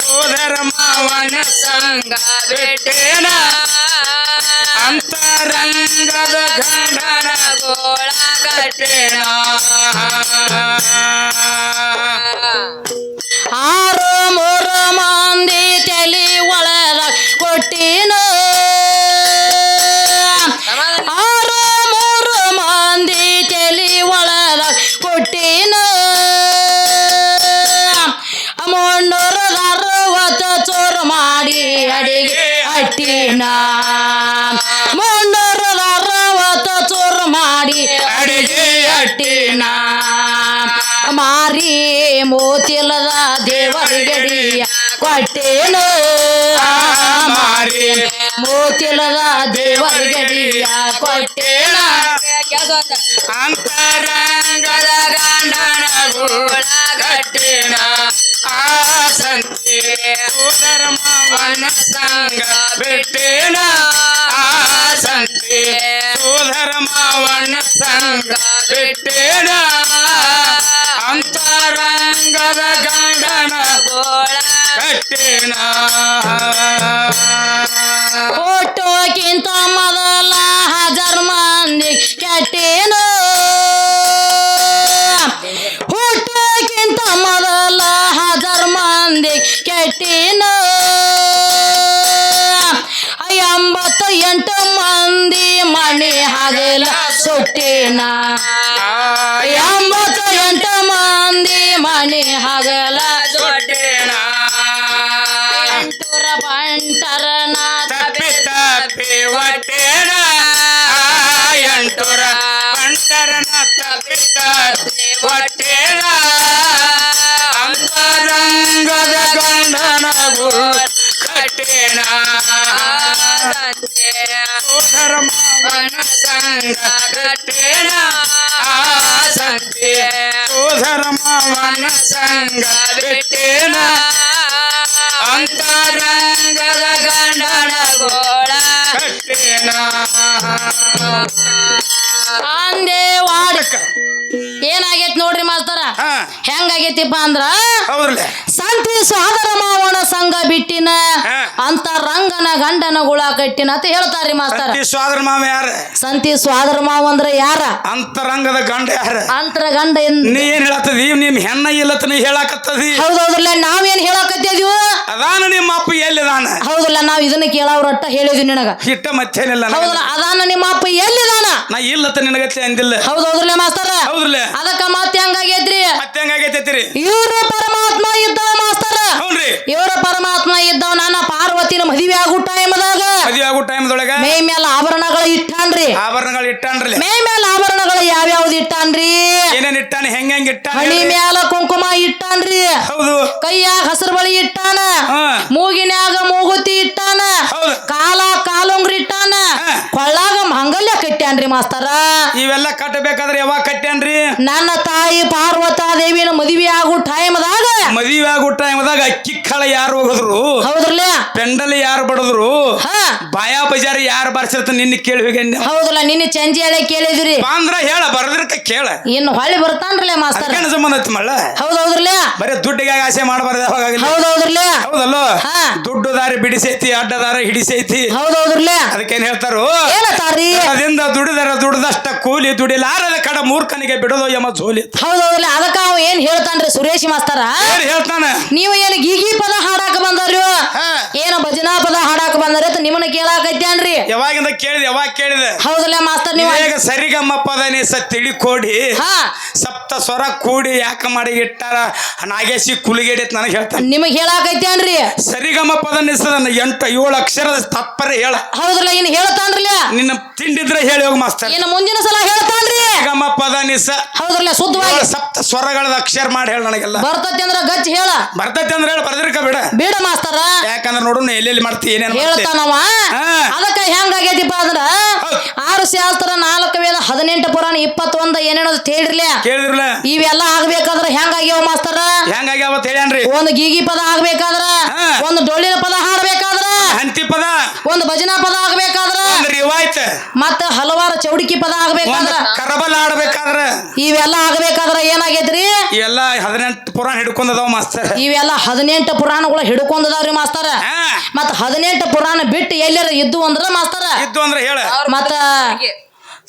Speaker 2: ಸುಧರ್ಮವನ್ನ ಸಂಗ ಬಿಟ್ಟೇನ ಅಂತರಂಗದ ಗಂಡನ ಗೋಳ ಕಟ್ಟೇನ
Speaker 1: ಮಾರಿ ಮೋತಿಲದ ದೇವರಿಗಡಿಯ ಕೊಟ್ಟೇನು.
Speaker 2: ಮಾರಿ
Speaker 1: ಮೋತಿಲದ ದೇವರಿಗಡಿಯ ಕೊಟ್ಟೇನ.
Speaker 2: ಅಂತರಂಗದ ಗಂಡನ ಗೋಳ ಕಟ್ಟಿನ. ಆ ಸಂತೆ ಸುಧರ್ಮವನ್ನ ಸಂಗ ಬಿಟ್ಟೇನ. ಆ ಸಂತೆ ಸುಧರ್ಮವನ್ನ ಸಂಗ ಬಿಟ್ಟೇನ. ಅಂತರಂಗದ ಗಂಡನ ಗೋಳ ಕಟ್ಟಿನ.
Speaker 1: ಫೋಟೋಕ್ಕಿಂತ ಮೊದಲ ಹಜಾರ್ ಮಂದಿ ಕೆಟ್ಟೇನು. ಹುಟ್ಟೋಕ್ಕಿಂತ ಮೊದಲ ಹಜಾರ್ ಮಂದಿ ಕೆಟ್ಟೇನು. ಎಂಬತ್ತು ಎಂಟು ಮಂದಿ ಮಣಿ ಹಗಲ ಸುಟ್ಟಿನ. ಮಣಿ ಹಗಲ
Speaker 2: ದೊಡ್ಡೇನ
Speaker 1: ಎಂಟುರ ಬಂಟರನ
Speaker 2: ತಪ್ಪಿ ತಪ್ಪಿ ಒಟ್ಟೇಣ ಎಂಟುರ ಬಂಟರನ ತಪ್ಪಿ ತಪ್ಪಿ ಒಟ್ಟೇಣ ಅಂತರಂಗದ ಗಂಡನ ಗುರು ಕಟ್ಟೇಣ ಸಂಗ ಕಟ್ಟೇನ. ಧರ್ಮವನ ಸಂಗ ಬಿಟ್ಟೇನ ಅಂತರಂಗದ ಗಂಡನ ಗೋಳ ಕಟ್ಟೇನ.
Speaker 1: ಅಂದೇ ವಾಡಕ ಏನಾಗೈತಿ ನೋಡ್ರಿ ಮಾಸ್ತರ
Speaker 2: ಹಾ.
Speaker 1: ಹೆಂಗಾಗೈತಿಪ್ಪ ಅಂದ್ರ
Speaker 2: ಹೌದ್ರಲ್ಲ.
Speaker 1: ಸಂತಿ ಸೋದರ ಮಾವನ ಸಂಘ ಬಿಟ್ಟಿನ
Speaker 2: ಹಾ.
Speaker 1: ಅಂತ ರಂಗನ ಗಂಡನ ಗುಳ ಕಟ್ಟಿನ ಅಂತ ಹೇಳ್ತಾರ್ರಿ ಮಾಸ್ತರ
Speaker 2: ಸ್ವಾದರ ಸ್ವಾದ್ರ ಮಾವ ಯಾರ?
Speaker 1: ಸಂತಿ ಸ್ವಾದರ ಮಾವ ಅಂದ್ರ ಯಾರ?
Speaker 2: ಅಂತರಂಗದ ಗಂಡ ಯಾರ?
Speaker 1: ಅಂತರ ಗಂಡ ಏನ್
Speaker 2: ನೀ ಏನ್ ಹೇಳತ್ತದಿ ನಿಮ್ ಹೆಣ್ಣ ಇಲ್ಲತ್ತ ನೀ ಹೇಳಾಕತ್ತದಿ
Speaker 1: ಹೌದೌದ್ರಲ್ಲ ನಾವೇನ್ ಹೇಳಕತ್ತಿದ್ವು?
Speaker 2: ಅದಾನ ನಿಮ್ಮ ಅಪ್ಪ ಎಲ್ಲಿದಾನ?
Speaker 1: ಹೌದಲ್ಲ ನಾವ್ ಇದನ್ನ ಕೇಳವ್ರಟ್ಟ ಹೇಳಿದ್ವಿ ನಿನಗ.
Speaker 2: ಇಟ್ಟ ಮತ್ತೇನಿಲ್ಲ ನನಗ.
Speaker 1: ಹೌದಲ್ಲ ಅದಾನ ನಿಮ್ಮ ಅಪ್ಪ ಎಲ್ಲಿದಾನ?
Speaker 2: ನಾ ಇಲ್ಲತ್ತ ನಿನಗತ್ತೆ ಅಂದಿಲ್ಲ.
Speaker 1: ಹೌದೌದ್ರಲ್ಲ ಮಾಸ್ತರ?
Speaker 2: ಹೌದ್ರಲ್ಲ?
Speaker 1: ಅದಕ್ಕ ಮತ್ತೆ ಹಂಗಾಗೈತ್ರಿ
Speaker 2: ಮತ್ತೆ ಹೆಂಗಾಗೈತೈತಿರಿ
Speaker 1: ಇವ್ರ ಪರಮಾತ್ಮ ಇದ್ದವ ಮಾಸ್ತರ.
Speaker 2: ಹೌನ್ರಿ
Speaker 1: ಇವರ ಪರಮಾತ್ಮ ಇದ್ದವ ನಾನು ಪಾರ್ವತಿನ ಮದುವೆ ಆಗೋ ಟೈಮ್ದಾಗ
Speaker 2: ಮದುವೆ ಆಗೋ ಟೈಮ್ದೊಳಗ
Speaker 1: ಮೇ ಮೇಲೆ ಆಭರಣಗಳು ಇಟ್ಟಾನ್ರಿ.
Speaker 2: ಆಭರಣಗಳು ಇಟ್ಟಾನ್ರಲ್ಲ.
Speaker 1: ಮೇ ಮೇಲೆ ಆಭರಣಗಳು ಯಾವ್ಯಾವ್ದು ಇಟ್ಟಾನ್ರಿ?
Speaker 2: ಏನೇನ್ ಇಟ್ಟಾನ ಹೆಂಗ್ ಹೆಂಗ್ ಇಟ್ಟ
Speaker 1: ಹಣಿ ಮ್ಯಾಲ ಕುಂಕುಮ ಇಟ್ಟಾನ್ರಿ.
Speaker 2: ಹೌದು.
Speaker 1: ಕೈಯಾಗ ಹಸಿರು ಬಳಿ ಇಟ್ಟಾನ.
Speaker 2: ಮೂಗಿನಾಗ
Speaker 1: ಮೂಗಿನ್ಯಾಗ ಮೂಗುತಿ ಇಟ್ಟಾನ. ಕಾಲ ಕಾಲುಂಗ್ರಿ ಇಟ್ಟಾನ. ಕೊಳ್ಳಾಗ ಮಂಗಲ್ಯ ಕಟ್ಟ್ಯಾನ್ರಿ ಮಾಸ್ತರ.
Speaker 2: ಇವೆಲ್ಲ ಕಟ್ಟಬೇಕಾದ್ರೆ ಯಾವಾಗ ಕಟ್ಟ್ಯಾನ್ರಿ?
Speaker 1: ನನ್ನ ತಾಯಿ ಪಾರ್ವತಾ ದೇವಿನ ಮದುವೆ ಆಗೋ ಟೈಮ್ದಾಗ
Speaker 2: ಮದುವೆ ಆಗೋ ಟೈಮ್ದಾಗ ಅಕ್ಕಿ ಕಾಳ ಯಾರು ಹೋಗಿದ್ರು?
Speaker 1: ಹೌದ್ರಲ್ಲ
Speaker 2: ಪೆಂಡಲ್ ಯಾರು ಬಡದ್ರು?
Speaker 1: ಹಾ.
Speaker 2: ಬಾಯಾ ಬಜಾರಿ ಯಾರು ಬರ್ಸಿರ್ತ ನಿನ್ನ ಕೇಳಿ ಹೋಗ್ಯಾನ
Speaker 1: ಹೌದಲ್ಲ ನಿನ್ನೆ ಚಂಜಿ ಹೇಳ ಕೇಳಿದ್ರಿ?
Speaker 2: ಅಂದ್ರ ಹೇಳ ಬರದ್ರಕ ಕೇಳ.
Speaker 1: ಇನ್ನು ಹೊಳ್ಳಿ ಬರ್ತಾನ್ರಲ್ಲ ಮಾಸ್ತರ.
Speaker 2: ಅದಕ್ಕೇನು ಸಂಬಂಧ ಐತಿ ಮಳ್ಳ?
Speaker 1: ಹೌದೌದ್ರಲ್ಲ
Speaker 2: ಬರೀ ದುಡ್ಡಿಗೆ ಆಸೆ ಮಾಡಬಾರ್ದು ಯಾವಾಗ
Speaker 1: ಹೌದು
Speaker 2: ಹೌದ್ರಲ್ಲ
Speaker 1: ಹಾ.
Speaker 2: ದುಡ್ಡು ದಾರಿ ಬಿಡಿಸೈತಿ ಅಡ್ಡ ದಾರಿ ಹಿಡಿಸೈತಿ.
Speaker 1: ಹೌದೌದ್ರಲ್ಲ
Speaker 2: ಅದಕ್ಕೇನ್ ಹೇಳ್ತಾರು?
Speaker 1: ಅದಿಂದ
Speaker 2: ಅದರಿಂದ ದುಡಿದರ ದುಡಿದಷ್ಟ ಕೂಲಿ ದುಡಿಲಾರದ ಕಡ ಮೂರ್ಖನಿಗೆ ಬಿಡೋದು ಯಮ ಜೋಲಿ.
Speaker 1: ಹೌದೌದ್ರಲ್ಲ ಅದಕ್ಕ ಅವ ಏನ್ ಹೇಳ್ತಾನ್ರಿ ಸುರೇಶ್ ಮಾಸ್ತರ?
Speaker 2: ಹೇಳ್ತಾನ.
Speaker 1: ನೀವು ಏನು ಗೀಗಿ ಪದ ಹಾಡಾಕ
Speaker 2: ಬಂದ್ರಿ.
Speaker 1: ಏನು ಭಜನಾ ಪದ ಹಾಡಾಕ ಹೇಳಾಕೈತೇನ್ರಿ
Speaker 2: ಯಾವಾಗಿಂದ ಕೇಳಿದೆ ಯಾವಾಗ ಕೇಳಿದೆ?
Speaker 1: ಹೌದಲ್ಲ ಮಾಸ್ತರ್ ನೀವು
Speaker 2: ಈಗ ಸರಿಗಮ್ಮ ಪದ ನೀಸ ತಿಳಿ ಕೋಡಿ.
Speaker 1: ಹಾ.
Speaker 2: ಸಪ್ತ ಸ್ವರ ಕೂಡಿ ಯಾಕ ಮಾಡಿ ಇಟ್ಟಾರ ನಾಗೇಶಿ ಕುಲಿಗೇಡಿ ಅಂತ ನನಗೆ ಹೇಳ್ತಾನೆ.
Speaker 1: ನಿಮಗೆ ಹೇಳಾಕೈತೇನ್ರಿ
Speaker 2: ಸರಿಗಮ್ಮ ಪದ ನನ್ನ ಎಂಟು ಏಳು ಅಕ್ಷರದ ತಪ್ಪರೆ ಹೇಳ.
Speaker 1: ಹೌದಲ್ಲ ಏನು ಹೇಳ್ತಾನ್ರಲ್ಲ.
Speaker 2: ನಿನ್ನ ತಿಂಡಿದ್ರೆ ಹೇಳಿ ಹೋಗ ಮಾಸ್ತರ್
Speaker 1: ಇನ್ನು ಮುಂದಿನ ಸಲ ಹೇಳ್ತಾನ್ರಿ.
Speaker 2: ಸರಿಗಮ್ಮ ಪದ ನಿಸ
Speaker 1: ಹೌದ್ರಲ್ಲ ಶುದ್ಧವಾಗಿ.
Speaker 2: ಸಪ್ತ ಸ್ವರಗಳದ ಅಕ್ಷರ ಮಾಡಿ ಹೇಳ ನನಗೆಲ್ಲ.
Speaker 1: ಬರ್ತತಿ ಅಂದ್ರ ಗಚ್ ಹೇಳ.
Speaker 2: ಬರ್ತತಿ ಅಂದ್ರೆ ಹೇಳ ಬರ್ದಿರ್ಕ ಬೇಡ.
Speaker 1: ಬೇಡ ಮಾಸ್ತರ.
Speaker 2: ಯಾಕಂದ್ರೆ ನೋಡು ಎಲ್ಲೆಲ್ಲಿ ಮಾಡ್ತಿ ಏನೇನು
Speaker 1: ಹೇಳ್ತಾನವ ಅದಕ್ಕ ಹೆಂಗಾಗೈತಿಪ್ಪ ಅಂದ್ರ ಆರು ಶಾಸ್ತ್ರ ನಾಲ್ಕು ವೇದ ಹದಿನೆಂಟು ಪುರಾಣ ಇಪ್ಪತ್ತೊಂದ ಏನೇನೋ ತೇಳಿರ್ಲಿ
Speaker 2: ಕೇಳಿದ್ರಲ್ಲ?
Speaker 1: ಇವೆಲ್ಲ ಆಗ್ಬೇಕಾದ್ರ ಹೆಂಗಾಗ್ಯಾವ ಮಾಸ್ತರ?
Speaker 2: ಹೆಂಗಾಗ್ಯಾವ ಹೇಳ್ಯಾನ್ರಿ.
Speaker 1: ಒಂದು ಗೀಗಿ ಪದ ಆಗ್ಬೇಕಾದ್ರ. ಒಂದು ಡೊಳ್ಳಿನ ಪದ ಹಾಡ್ಬೇಕಾದ್ರ
Speaker 2: ಹಂತಿ ಪದ.
Speaker 1: ಒಂದು ಭಜನಾ ಪದ ಆಗ್ಬೇಕಾದ್ರ ಮತ್ತ ಹಲವಾರು ಚೌಡಿಕಿ ಪದ ಆಗ್ಬೇಕಾದ್ರ?
Speaker 2: ಕರಬಲ್ ಆಡ್ಬೇಕಾದ್ರ.
Speaker 1: ಇವೆಲ್ಲ ಆಗ್ಬೇಕಾದ್ರ ಏನಾಗೈತ್ರಿ?
Speaker 2: ಇವೆಲ್ಲ ಹದಿನೆಂಟು ಪುರಾಣ ಹಿಡ್ಕೊಂಡದವ ಮಾಸ್ತರ್
Speaker 1: ಇವೆಲ್ಲ ಹದಿನೆಂಟು ಪುರಾಣಗಳು ಹಿಡ್ಕೊಂಡದಾವ್ರಿ ಮಾಸ್ತರ
Speaker 2: ಹಾ.
Speaker 1: ಮತ್ತ ಹದಿನೆಂಟು ಪುರಾಣ ಬಿಟ್ಟು ಎಲ್ಲರ ಇದ್ದು ಅಂದ್ರ ಮಾಸ್ತರ
Speaker 2: ಇದ್ದು ಅಂದ್ರೆ ಹೇಳ.
Speaker 1: ಮತ್ತ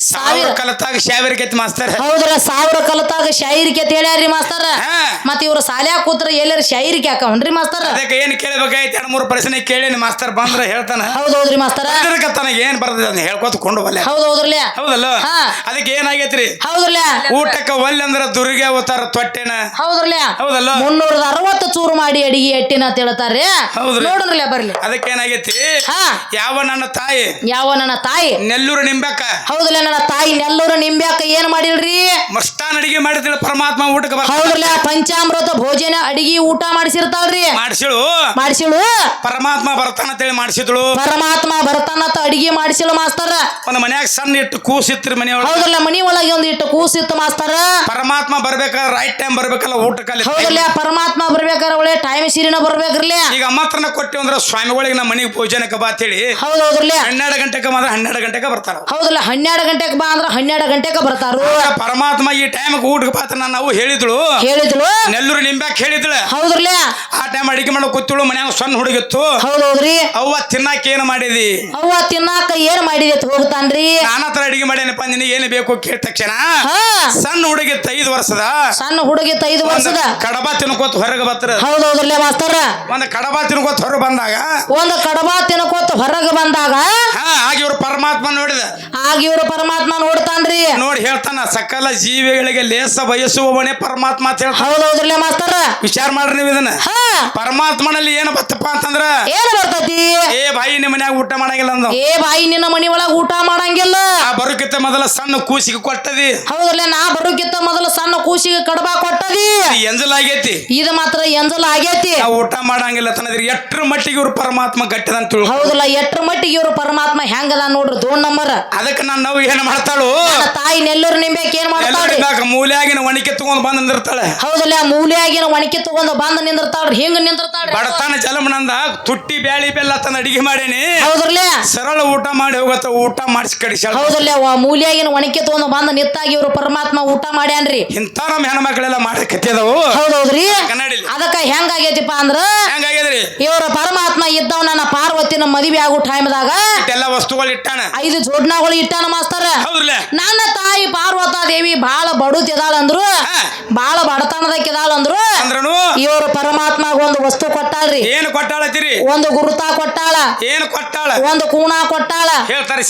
Speaker 2: ಸಾವಿರ ಕಲತಾಗ ಶಾವಿರ್ಕೈತಿ ಮಾಸ್ತರ್.
Speaker 1: ಹೌದ್ರ ಸಾವಿರ ಕಲತಾಗ ಶಾಯಿರಿಕೆ ಅಂತ ಹೇಳ್ಯಾರ್ರಿ ಮಾಸ್ತರ.
Speaker 2: ಹಾ.
Speaker 1: ಮತ್ತ ಇವ್ರ ಸಾಲ್ಯಾಗ ಕೂತ್ರ ಎಲ್ಲರ ಶಾಯಿರಿಕೆ ಹಾಕವನ್ರಿ ಮಾಸ್ತರ.
Speaker 2: ಅದಕ್ಕೆ ಏನ್ ಕೇಳಬೇಕಾಯ್ತು? ಎರಡು ಮೂರು ಪ್ರಶ್ನೆ ಕೇಳೇನಿ ಮಾಸ್ತರ್ ಬಂದ್ರ ಹೇಳ್ತಾನ.
Speaker 1: ಹೌದೌದ್ರಿ ಮಾಸ್ತರ.
Speaker 2: ತನಗ ಏನ್ ಬರ್ತದೆ ಅದನ್ನ ಹೇಳ್ಕೊತ ಕೊಂಡು ಬಲ್ಲೆ.
Speaker 1: ಹೌದೌದ್ರಲ್ಲ
Speaker 2: ಹೌದಲ್ಲ?
Speaker 1: ಹಾ.
Speaker 2: ಅದಕ್ಕೆ ಏನಾಗೈತ್ರಿ
Speaker 1: ಹೌದ್ರಲ್ಲ
Speaker 2: ಊಟಕ್ಕ ಒಲ್ಲೆ ಅಂದ್ರ ದುರ್ಗೆ ಅವತಾರ ತೊಟ್ಟೆನ.
Speaker 1: ಹೌದ್ರಲ್ಲ
Speaker 2: ಹೌದಲ್ಲ?
Speaker 1: ಮುನ್ನೂರದ ಅರವತ್ತು ಚೂರು ಮಾಡಿ ಅಡಿಗೆ ಎಟ್ಟಿನ ಅಂತ ಹೇಳ್ತಾರ್ರಿ.
Speaker 2: ಹೌದ್ರಿ.
Speaker 1: ನೋಡ್ರಲ್ಲ ಬರ್ಲಿ.
Speaker 2: ಅದಕ್ಕೆ ಏನಾಗೈತಿ
Speaker 1: ಹಾ.
Speaker 2: ಯಾವ ನನ್ನ ತಾಯಿ?
Speaker 1: ಯಾವ ನನ್ನ ತಾಯಿ?
Speaker 2: ನೆಲ್ಲೂರು ನಿಂಬೆಕ್ಕ
Speaker 1: ಹೌದಲ್ಲ ನನ್ನ ತಾಯಿ ನೆಲ್ಲೂರು ನಿಂಬ್ಯಾಕ ಏನ್ ಮಾಡಿಲ್ರಿ?
Speaker 2: ಮಸ್ತಾನ್ ಅಡಿಗೆ ಮಾಡಿದಿಳ ಪರಮಾತ್ಮ ಊಟಕ್ಕೆ ಬರ್
Speaker 1: ಹೌದ್ರಲ್ಲ ಪಂಚಾಮೃತ ಭೋಜನ ಅಡಿಗೆ ಊಟ ಮಾಡಿಸಿರ್ತಾಳ್ರಿ.
Speaker 2: ಮಾಡಿಸಿಳು.
Speaker 1: ಮಾಡಿಸಿಳು.
Speaker 2: ಪರಮಾತ್ಮ ಬರ್ತಾನ ಅಂತೇಳಿ ಮಾಡಿಸಿದ್ಳು.
Speaker 1: ಪರಮಾತ್ಮ ಬರ್ತಾನ ಅಂತ ಅಡಿಗೆ ಮಾಡಿಸಿಳು ಮಾಸ್ತರ.
Speaker 2: ಒಂದ್ ಮನ್ಯಾಗ ಸಣ್ಣ ಇಟ್ಟು ಕೂಸಿತ್ರಿ ಮನೆಯೊಳಗೆ.
Speaker 1: ಹೌದಲ್ಲ ಮನಿ ಒಳಗೆ ಒಂದ್ ಇಟ್ಟು ಕೂಸಿತ್ತು ಮಾಸ್ತರ.
Speaker 2: ಪರಮಾತ್ಮ ಬರ್ಬೇಕಾದ್ರೆ ರೈಟ್ ಟೈಮ್ ಬರ್ಬೇಕಲ್ಲ ಊಟಕ್ಕೆ
Speaker 1: ಹೌದಲ್ಲ ಪರಮಾತ್ಮ ಬರ್ಬೇಕಾದ್ರೆ ಒಳ್ಳೆ ಟೈಮ್ ಸೀರಿನ ಬರ್ಬೇಕ್ರಲ್ಲ.
Speaker 2: ಈಗ ಮಾತ್ರನ ಕೊಟ್ಟಿವಿ ಅಂದ್ರೆ ಸ್ವಾಮಿಗಳಿಗೆ ನಮ್ಮ ಮನೆಗೆ ಭೋಜನಕ್ಕೆ ಬಾ ಅಂತೇಳಿ
Speaker 1: ಹೌದೌದ್ರಲ್ಲ
Speaker 2: ಹನ್ನೆರಡು ಗಂಟೆಗೆ ಮಾತ್ರ ಹನ್ನೆರಡು ಗಂಟೆಗೆ ಬರ್ತಾರ
Speaker 1: ಹೌದಲ್ಲ ಹನ್ನೆರಡು ಗಂಟೆಗೆ ಬಾ ಅಂದ್ರೆ ಹನ್ನೆರಡು ಗಂಟೆಗೆ ಬರ್ತಾರು.
Speaker 2: ಪರಮಾತ್ಮ ಈ ಟೈಮ್ ಊಟಕ್ಕೆ ಪಾತ್ರ ನಾವು ಹೇಳಿದ್ಳು.
Speaker 1: ಹೇಳಿದ್ಳು?
Speaker 2: ನೆಲ್ಲೂರು ನಿಂಬ್ಯಾಕ್ ಹೇಳಿದ್ಳು.
Speaker 1: ಹೌದ್ರಲ್ಲ?
Speaker 2: ಆ ಟೈಮ್ ಅಡಿಗೆ ಮಾಡೋ ಕೂತಿಳು ಮನ್ಯಾಗ ಸಣ್ಣ ಹುಡುಗಿತ್ತು.
Speaker 1: ಹೌದೌದ್ರಿ?
Speaker 2: ಅವ್ವ ತಿನ್ನಾಕ ಏನ್ ಮಾಡಿದಿ?
Speaker 1: ಅವ್ವ ತಿನ್ನಾಕ ಏನ್ ಮಾಡಿದೆ ಅಂತ ಹೋಗ್ತಾನ್ರಿ?
Speaker 2: ನಾನ ತರ ಅಡಿಗೆ ಮಾಡ್ಯಾನಪ್ಪ ನಿನಗೆ ಏನ್ ಬೇಕು ಕೇಳಿದ ತಕ್ಷಣ. ಸಣ್ಣ ಹುಡುಗಿ ಐದು ವರ್ಷದ.
Speaker 1: ಸಣ್ಣ ಹುಡುಗಿ ಐದು ವರ್ಷದ?
Speaker 2: ಕಡಬ ತಿನ್ಕೋತ ಹೊರಗೆ ಬತ್ರ.
Speaker 1: ಹೌದೌದ್ರಲ್ಲ ಮಾಸ್ತರ?
Speaker 2: ಒಂದ್ ಕಡಬ ತಿನ್ಕೋತ ಹೊರಗೆ ಬಂದಾಗ.
Speaker 1: ಒಂದ್ ಕಡಬ ತಿನ್ಕೋತ ಹೊರಗೆ ಬಂದಾಗ?
Speaker 2: ಹಾ ಆಗ ಇವ್ರು ಪರಮಾತ್ಮ ನೋಡಿದ.
Speaker 1: ಆಗ ಇವ್ರು ಪರಮಾತ್ಮ ನೋಡ್ತಾನ್ರಿ.
Speaker 2: ನೋಡಿ ಹೇಳ್ತಾನ ಸಕಲ ಜೀವಿಗಳಿಗೆ ಲೇಸ ಬಯಸುವವನೇ ಪರಮಾತ್ಮ ಅಂತ ಹೇಳ್ತಾನ.
Speaker 1: ಹೌದೌದ್ರಲ್ಲ ಮಾಸ್ತರ?
Speaker 2: ವಿಚಾರ ಮಾಡ್ರಿ ನೀವು ಇದನ್ನ.
Speaker 1: ಹಾ.
Speaker 2: ಪರಮಾತ್ಮನಲ್ಲಿ ಏನು ಬತ್ತಪ್ಪ ಅಂತಂದ್ರ?
Speaker 1: ಏನ್ ಬರ್ತತಿ?
Speaker 2: ಏ ಬಾಯಿ ನಿಮ್ಮ ಮನ್ಯಾಗ ಊಟ ಮಾಡಂಗಿಲ್ಲ ಅಂದ
Speaker 1: ಏ ಬಾಯಿ ನಿನ್ನ ಮನಿ ಒಳಗ ಊಟ ಮಾಡಂಗಿಲ್ಲ.
Speaker 2: ಆ ಬರೋಕಿತ್ತ ಮೊದಲ ಸಣ್ಣ ಕೂಸಿಗೆ ಕೊಟ್ಟದಿ.
Speaker 1: ಹೌದ್ರಲ್ಲ ನಾ ಬರೋಕಿತ್ತ ಮೊದಲ ಸಣ್ಣ ಕೂಸಿಗೆ ಕಡಬ ಕೊಟ್ಟದಿ.
Speaker 2: ಎಂಜಲಾಗೈತಿ
Speaker 1: ಇದು ಮಾತ್ರ ಎಂಜಲ್ ಆಗೈತಿ.
Speaker 2: ನಾವು ಊಟ ಮಾಡಂಗಿಲ್ಲ ತನದ್ರಿ. ಎಟ್ರ ಮಟ್ಟಿಗೆ ಇವ್ರು ಪರಮಾತ್ಮ ಗಟ್ಟಿದಂತ ತಿಳ್ಕೊ.
Speaker 1: ಹೌದಲ್ಲ ಎಟ್ರ ಮಟ್ಟಿಗೆ ಇವ್ರು ಪರಮಾತ್ಮ ಹೆಂಗದ ನೋಡ್ರಿ ದೋಣ್ ನಂಬರ್.
Speaker 2: ಅದಕ್ಕೆ ನಾನು ನಾವು ಏನು ಮಾಡ್ತಾಳು?
Speaker 1: ನನ್ನ ತಾಯಿ ನೆಲ್ಲೂರು ನಿಂಬೆಕ್ ಏನ್ ಮಾಡ್ತಾಳ್ರಿ
Speaker 2: ಎಲ್ಲರಿಗಾಕ ಮೂಲೆಯಾಗಿನ ಒಣಕೆ ತಗೊಂಡ್ ಬಂದ್ ನಿಂದಿರ್ತಾಳೆ.
Speaker 1: ಹೌದಲ್ಲ ಮೂಲೆಯಾಗಿನ ಒಣಕಿ ತಗೊಂಡು ಬಂದ್ ನಿಂದಿರ್ತಾಳ್ರಿ. ಹಿಂಗ ನಿಂದಿರ್ತಾಳ್ರಿ?
Speaker 2: ಬಡತನ ಜಲಮನಂದ ತುಟ್ಟಿ ಬ್ಯಾಳಿ ಬೆಲ್ಲ ತನ್ನ ಅಡಿಗೆ ಮಾಡೇನಿ.
Speaker 1: ಹೌದ್ರಲ್ಲ?
Speaker 2: ಸರಳ ಊಟ ಮಾಡಿ ಹೋಗತ್ತ ಊಟ ಮಾಡಿಸಿ ಕಡಿಸ
Speaker 1: ಹೌದಲ್ಲ ಮೂಲೆಯಾಗಿನ ಮೂಲಿಯಾಗಿನ ಒಣಕಿ ತಗೊಂಡು ಬಂದ್ ನಿತ್ತಾಗಿ ಇವ್ರು ಪರಮಾತ್ಮ ಊಟ ಮಾಡ್ಯಾನ್ರಿ.
Speaker 2: ಇಂತ ನಮ್ಮ ಹೆಣ್ಮಕ್ಳೆಲ್ಲ ಮಾಡಿ ಕತ್ತಿಯದವು
Speaker 1: ಹೌದೌದ್ರಿ?
Speaker 2: ಕನ್ನಡಿ
Speaker 1: ಅದಕ್ಕ ಹೆಂಗಾಗೈತಿಪ್ಪ ಅಂದ್ರ
Speaker 2: ಹೆಂಗಾಗ್ಯದ್ರಿ?
Speaker 1: ಇವ್ರ ಪರಮಾತ್ಮ ಇದ್ದವ್ ನನ್ನ ಪಾರ್ವತಿನ ಮದುವೆ ಆಗೋ ಟೈಮ್ದಾಗ
Speaker 2: ಎಲ್ಲ ವಸ್ತುಗಳು ಇಟ್ಟಾನ.
Speaker 1: ಐದು ಜೋಡ್ನಾಗಳು ಇಟ್ಟಾನ ಮಾಸ್ತರ.
Speaker 2: ಹೌದ್ರಲ್ಲ?
Speaker 1: ನನ್ನ ತಾಯಿ ಪಾರ್ವತಾ ದೇವಿ ಬಾಳ ಬಡುತಿದಾಳ ಅಂದ್ರು. ಬಾಳ ಬಡತನದಕ್ಕಿದಾಳ ಅಂದ್ರು
Speaker 2: ಅಂದ್ರನು?
Speaker 1: ಇವ್ರ ಪರಮಾತ್ಮ ಒಂದು ವಸ್ತು ಕೊಟ್ಟಾಳ್ರಿ.
Speaker 2: ಏನು ಕೊಟ್ಟಾಳತ್ತೀರಿ?
Speaker 1: ಒಂದು ಗುರುತ ಕೊಟ್ಟಾಳ.
Speaker 2: ಏನು ಕೊಟ್ಟಾಳ?
Speaker 1: ಒಂದು ಕೂಣ ಕೊಟ್ಟಾಳ.
Speaker 2: ಹೇಳ್ತಾರೆ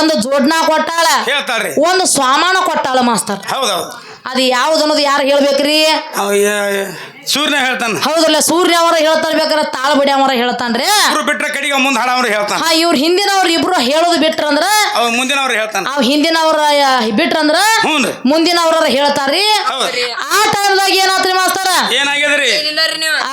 Speaker 1: ಒಂದು ಜೋಡ್ನ ಕೊಟ್ಟಾಳ.
Speaker 2: ಹೇಳ್ತಾಳ್ರಿ.
Speaker 1: ಒಂದು ಸ್ವಾಮಾನ ಕೊಟ್ಟಾಳ ಮಾಸ್ತರ್.
Speaker 2: ಹೌದೌದು.
Speaker 1: ಅದು ಯಾವ್ದು ಅನ್ನೋದು ಯಾರು ಹೇಳ್ಬೇಕ್ರಿ?
Speaker 2: ಅವ ಹೇಳ್ತಾನೆ.
Speaker 1: ಹೌದಲ್ಲ ಸೂರ್ಯ ಅವರ ಹೇಳ್ತಾರ ಬೇಕಾದ್ರೆ ತಾಳಬಡಿ ಅವರ ಹೇಳ್ತಾನ್ರಿ
Speaker 2: ಇಬ್ರು ಬಿಟ್ರೆ ಕಡೆಗೆ ಮುಂದೆ ಹಾಡವ್ರು ಹೇಳ್ತಾನ.
Speaker 1: ಹಾ ಇವ್ರ ಹಿಂದಿನವ್ರು ಇಬ್ರು ಹೇಳೋದು ಬಿಟ್ರಂದ್ರ
Speaker 2: ಅವ ಮುಂದಿನವ್ರು ಹೇಳ್ತಾನ.
Speaker 1: ಅವ್ ಹಿಂದಿನವ್ರ ಬಿಟ್ರಂದ್ರ
Speaker 2: ಅಂದ್ರ ರೀ.
Speaker 1: ಮುಂದಿನವ್ರ ಹೇಳ್ತಾರ್ರಿ ಆ ಟೈಮ್ದಾಗ ಏನಾತ್ರಿ ಮಾಸ್ತರ?
Speaker 2: ಏನಾಗ್ಯದ್ರಿ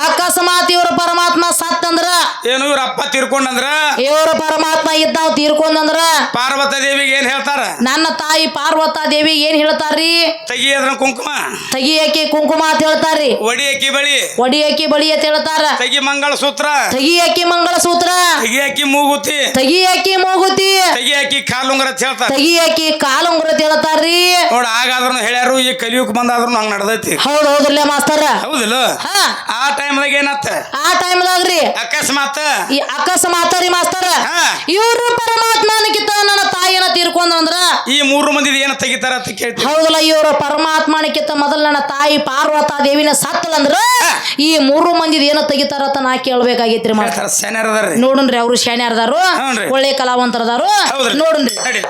Speaker 1: ಅಕಸ್ಮಾತ್ ಇವ್ರ ಪರಮಾತ್ಮ ಸತ್ತಂದ್ರ
Speaker 2: ಏನು ಇವ್ರ ಅಪ್ಪ ತೀರ್ಕೊಂಡಂದ್ರ
Speaker 1: ಇವ್ರ ಪರಮಾತ್ಮ ಇದ್ದಾವ್ ತೀರ್ಕೊಂಡಂದ್ರ
Speaker 2: ಪಾರ್ವತ ದೇವಿಗೆ ಏನ್ ಹೇಳ್ತಾರ?
Speaker 1: ನನ್ನ ತಾಯಿ ಪಾರ್ವತಾ ದೇವಿ ಏನ್ ಹೇಳ್ತಾರ್ರಿ
Speaker 2: ತೆಗಿಯದ್ರ ಕುಂಕುಮ.
Speaker 1: ತಗಿಯಕ್ಕೆ ಕುಂಕುಮ ಅಂತ ಹೇಳ್ತಾರ್ರಿ
Speaker 2: ಒಡಿಯಕ್ಕಿ ಬಳಿ.
Speaker 1: ಒಡಿಯಕ್ಕೆ ಬಳಿ ಅಂತ ಹೇಳ್ತಾರ.
Speaker 2: ತಗಿ ಮಂಗಳ ಸೂತ್ರ
Speaker 1: ತಗಿಯಕ್ಕೆ ಮಂಗಳಸೂತ್ರ.
Speaker 2: ತಗಿಯಾಕಿ ಮೂಗುತಿ.
Speaker 1: ತಗಿಯಾಕಿ ಮೂಗುತಿ.
Speaker 2: ತಗಿಯಾಕಿ ಕಾಲುಂಗರ ಅಂತ ಹೇಳ್ತಾರೆ.
Speaker 1: ತಗಿಯಾಕಿ ಕಾಲುಂಗರ ಅಂತ ಹೇಳ್ತಾರೆ
Speaker 2: ನೋಡ ಆಗಾದ್ರೂ ಹೇಳ್ಯಾರು ಈ ಕಲಿಯುಕ್ ಬಂದಾದ್ರೂ ಹಂಗ ನಡ್ದೈತಿ.
Speaker 1: ಹೌದು ಹೌದ್ರಲ್ಲ ಮಾಸ್ತರ.
Speaker 2: ಹೌದಿಲ್ಲ? ಆ ಟೈಮ್ದಾಗ ಏನತ್ತ?
Speaker 1: ಆ ಟೈಮ್ದಾಗ್ರಿ.
Speaker 2: ಅಕಸ್ಮಾತ್?
Speaker 1: ಈ ಅಕಸ್ಮಾತ್ ರೀ ಮಾಸ್ತರ ಇವ್ರು ಪರಮಾತ್ಮನಕ್ಕಿಂತ ನನ್ನ ತಾಯಿನ ತೀರ್ಕೊಂಡ್ರಂದ್ರ?
Speaker 2: ಈ ಮೂರು ಮಂದಿ ಏನ ತೆಗಿತಾರ ಅಂತ ಕೇಳ್ತಾರೆ
Speaker 1: ಹೌದಲ್ಲ ಇವರು ಪರಮಾತ್ಮನಕ್ಕಿಂತ ಮೊದಲು ನನ್ನ ತಾಯಿ ಪಾರ್ವತಾ ದೇವಿನ ಸತ್ತಲಂದ್ರ ಈ ಮೂರು ಮಂದಿ ಏನ ತೆಗಿತಾರ ಅಂತ ನಾ ಕೇಳ್ಬೇಕಾಗೈತ್ರಿ ಮಾಸ್ತರ.
Speaker 2: ಸೆನರ್ದಾರ್ರಿ. ನೋಡನ್
Speaker 1: ನೋಡುನ್ರಿ ಅವರು
Speaker 2: ಶಾಣೆ
Speaker 1: ಒಳ್ಳೆ ಕಲಾವಂತರದಾರು.
Speaker 2: ನೋಡ್ರಿ.